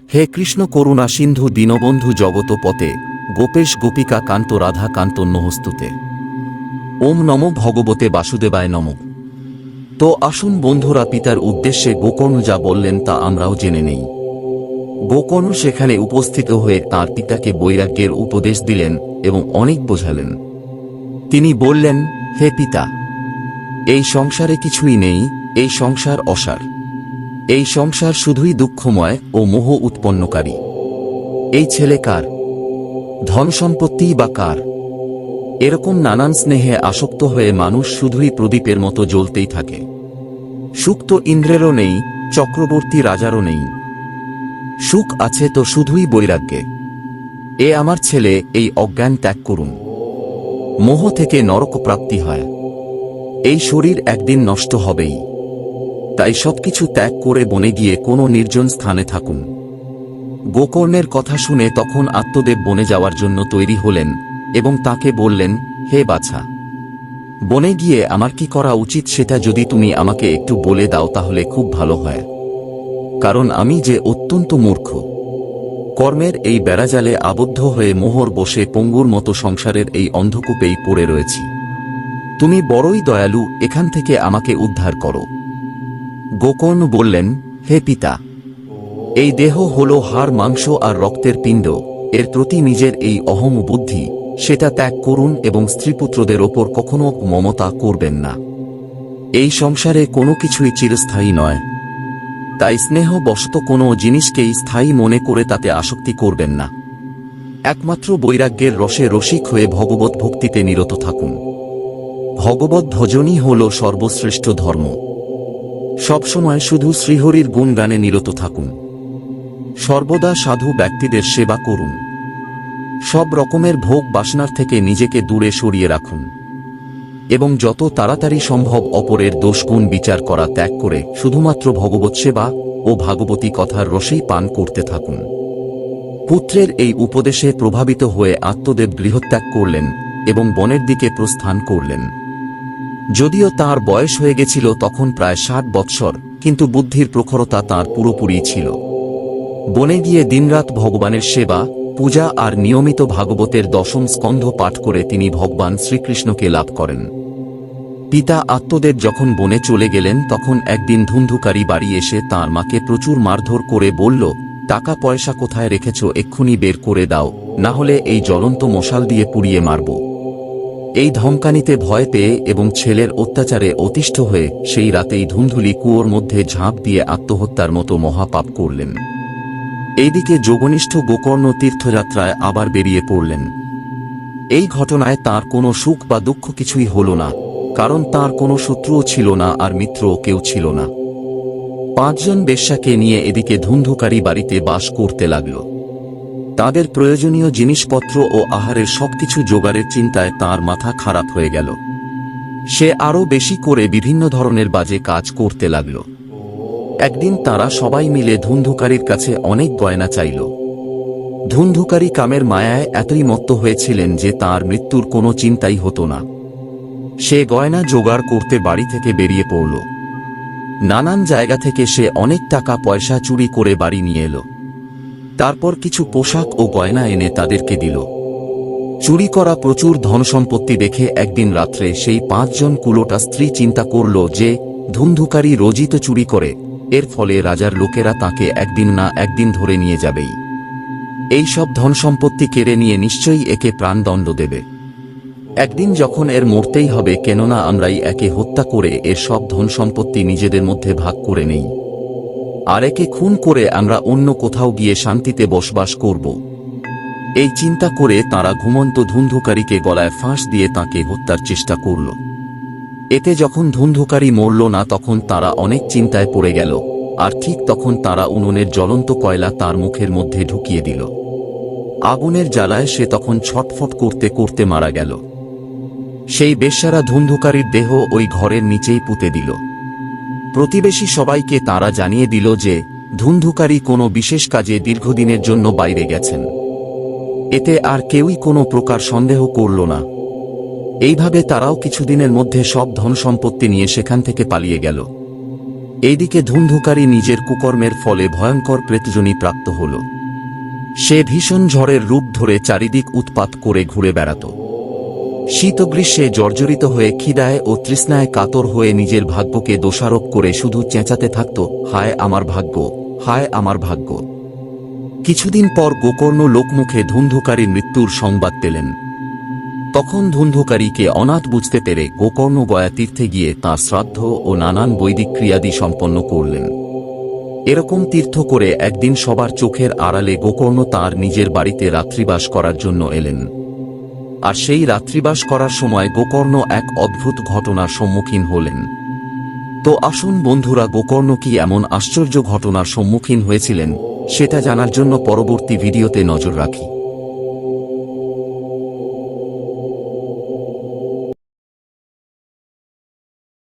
হে কৃষ্ণ করুণা সিন্ধু দীনবন্ধু জগত পতে গোপেশ গোপিকা কান্ত রাধা কান্ত নহস্তুতে ওম নম ভগবতে বাসুদেবায় নম। তো আসুন বন্ধুরা পিতার উদ্দেশ্যে গোকর্ণ যা বললেন তা আমরাও জেনে নেই। গোকর্ণ সেখানে উপস্থিত হয়ে তার পিতাকে বৈরাগ্যের উপদেশ দিলেন এবং অনেক বোঝালেন। তিনি বললেন, হে পিতা, এই সংসারে কিছুই নেই, এই সংসার অসার। এই সংসার শুধুই দুঃখময় ও মোহ উৎপন্নকারী। এই ছেলে কার? ধন সম্পত্তি বা কার? এরকম নানান স্নেহে আসক্ত হয়ে মানুষ শুধুই প্রদীপের মতো জ্বলতেই থাকে। সুখ তো ইন্দ্রেরও নেই, চক্রবর্তী রাজারও নেই। সুখ আছে তো শুধুই বৈরাগ্যে। এ আমার ছেলে, এই অজ্ঞান ত্যাগ করুন। মোহ থেকে নরক প্রাপ্তি হয়। এই শরীর একদিন নষ্ট হবেই। তাই সবকিছু ত্যাগ করে বনে গিয়ে কোনো নির্জন স্থানে থাকুন। গোকর্ণের কথা শুনে তখন আত্মদেব বনে যাওয়ার জন্য তৈরি হলেন এবং তাকে বললেন, হে বাছা, বনে গিয়ে আমার কি করা উচিত সেটা যদি তুমি আমাকে একটু বলে দাও তাহলে খুব ভালো হয়। কারণ আমি যে অত্যন্ত মূর্খ। কর্মের এই বেড়াজালে আবদ্ধ হয়ে মোহর বসে পঙ্গুর মতো সংসারের এই অন্ধকূপেই পড়ে রয়েছি। তুমি বড়ই দয়ালু, এখান থেকে আমাকে উদ্ধার করো। গোকর্ণ বললেন, হে পিতা, এই দেহ হল হাড়, মাংস আর রক্তের পিণ্ড। এর প্রতি নিজের এই অহম বুদ্ধি, সেটা ত্যাগ করুন এবং স্ত্রীপুত্রদের ওপর কখনো মমতা করবেন না। এই সংসারে কোনো কিছুই চিরস্থায়ী নয়। তাই স্নেহ বশত কোনো জিনিসকেই স্থায়ী মনে করে তাতে আসক্তি করবেন না। একমাত্র বৈরাগ্যের রসে রসিক হয়ে ভগবত ভক্তিতে নিরত থাকুন। ভগবত ভজনই হল সর্বশ্রেষ্ঠ ধর্ম। সবসময় শুধু শ্রীহরির গুণগানে নিরত থাকুন। সর্বদা সাধু ব্যক্তিদের সেবা করুন। সব রকমের ভোগ বাসনার থেকে নিজেকে দূরে সরিয়ে রাখুন। এবং যত তাড়াতাড়ি সম্ভব অপরের দোষগুণ বিচার করা ত্যাগ করে শুধুমাত্র ভগবত সেবা ও ভাগবতী কথার রসেই পান করতে থাকুন। পুত্রের এই উপদেশে প্রভাবিত হয়ে আত্মদেব গৃহত্যাগ করলেন এবং বনের দিকে প্রস্থান করলেন। যদিও তার বয়স হয়ে গেছিল তখন প্রায় ষাট বৎসর, কিন্তু বুদ্ধির প্রখরতা তার পুরোপুরি ছিল। বনে গিয়ে দিনরাত ভগবানের সেবা, পূজা আর নিয়মিত ভাগবতের দশম স্কন্ধ পাঠ করে তিনি ভগবান শ্রীকৃষ্ণকে লাভ করেন। পিতা আত্মদেব যখন বনে চলে গেলেন, তখন একদিন ধুন্ধুকারী বাড়ি এসে তাঁর মাকে প্রচুর মারধর করে বলল, টাকা পয়সা কোথায় রেখেছ? এক্ষুনি বের করে দাও, না হলে এই জ্বলন্ত মশাল দিয়ে পুড়িয়ে মারব। এই ধমকানিতে ভয় পেয়ে এবং ছেলের অত্যাচারে অতিষ্ঠ হয়ে সেই রাতেই ধুন্ধুলি কুয়োর মধ্যে ঝাঁপ দিয়ে আত্মহত্যার মতো মহাপাপ করলেন। এইদিকে যোগনিষ্ঠ গোকর্ণ তীর্থযাত্রায় আবার বেরিয়ে পড়লেন। এই ঘটনায় তার কোনো সুখ বা দুঃখ কিছুই হল না, কারণ তার কোনো শত্রুও ছিল না আর মিত্রও কেউ ছিল না। পাঁচজন বেশ্যাকে নিয়ে এদিকে ধুন্ধুকারী বাড়িতে বাস করতে লাগল। তাদের প্রয়োজনীয় জিনিসপত্র ও আহারের সবকিছু জোগাড়ের চিন্তায় তার মাথা খারাপ হয়ে গেল। সে আরও বেশি করে বিভিন্ন ধরনের বাজে কাজ করতে লাগল। একদিন তারা সবাই মিলে ধুন্ধুকারীর কাছে অনেক গয়না চাইল। ধুন্ধুকারী কামের মায়ায় এতই মত্ত হয়েছিলেন যে তার মৃত্যুর কোনো চিন্তাই হতো না। সে গয়না জোগাড় করতে বাড়ি থেকে বেরিয়ে পড়ল। নানান জায়গা থেকে সে অনেক টাকা পয়সা চুরি করে বাড়ি নিয়ে এলো। তারপর কিছু পোশাক ও গয়না এনে তাদেরকে দিল। চুরি করা প্রচুর ধনসম্পত্তি দেখে একদিন রাত্রে সেই পাঁচজন কুলোটা স্ত্রী চিন্তা করল যে, ধুমধুকারী রোজই তো চুরি করে, এর ফলে রাজার লোকেরা তাকে একদিন না একদিন ধরে নিয়ে যাবেই। এই সব ধনসম্পত্তি কেড়ে নিয়ে নিশ্চয়ই একে প্রাণদণ্ড দেবে। একদিন যখন এর মরতেই হবে, কেননা আমরাই একে হত্যা করে এর সব ধনসম্পত্তি নিজেদের মধ্যে ভাগ করে নেই। আর একে খুন করে আমরা অন্য কোথাও গিয়ে শান্তিতে বসবাস করব। এই চিন্তা করে তারা ঘুমন্ত ধুন্ধুকারীকে গলায় ফাঁস দিয়ে তাকে হত্যার চেষ্টা করল। এতে যখন ধুন্ধুকারী মরল না তখন তারা অনেক চিন্তায় পড়ে গেল, আর ঠিক তখন তারা উনুনের জ্বলন্ত কয়লা তার মুখের মধ্যে ঢুকিয়ে দিল। আগুনের জ্বালায় সে তখন ছটফট করতে করতে মারা গেল। সেই বেশ্যারা ধুন্ধুকারীর দেহ ওই ঘরের নিচেই পুঁতে দিল। প্রতিবেশী সবাইকে তারা জানিয়ে দিল যে, ধুন্ধুকারী কোনো বিশেষ কাজে দীর্ঘদিনের জন্য বাইরে গেছেন। এতে আর কেউই কোনো প্রকার সন্দেহ করল না। এইভাবে তারাও কিছুদিনের মধ্যে সব ধন সম্পত্তি নিয়ে সেখান থেকে পালিয়ে গেল। এইদিকে ধুন্ধুকারী নিজের কুকর্মের ফলে ভয়ঙ্কর প্রেতজনী প্রাপ্ত হল। সে ভীষণ ঝড়ের রূপ ধরে চারিদিক উৎপাত করে ঘুরে বেড়াত। শীত গ্রীষ্মে জর্জরিত হয়ে খিদায় ও তৃষ্ণায় কাতর হয়ে নিজের ভাগ্যকে দোষারোপ করে শুধু চেঁচাতে থাকত, হায় আমার ভাগ্য, হায় আমার ভাগ্য। কিছুদিন পর গোকর্ণ লোকমুখে ধুন্ধুকারীর মৃত্যুর সংবাদ পেলেন। তখন ধুন্ধুকারীকে অনাথ বুঝতে পেরে গোকর্ণ গয়া তীর্থে গিয়ে তাঁর শ্রাদ্ধ ও নানান বৈদিক ক্রিয়াদি সম্পন্ন করলেন। এরকম তীর্থ করে একদিন সবার চোখের আড়ালে গোকর্ণ তাঁর নিজের বাড়িতে রাত্রিবাস করার জন্য এলেন। আর সেই রাত্রিবাস করার সময় গোকর্ণ এক অদ্ভুত ঘটনার সম্মুখীন হলেন। তো আসুন বন্ধুরা, গোকর্ণ কি এমন আশ্চর্য ঘটনার সম্মুখীন হয়েছিলেন, সেটা জানার জন্য পরবর্তী ভিডিওতে নজর রাখি।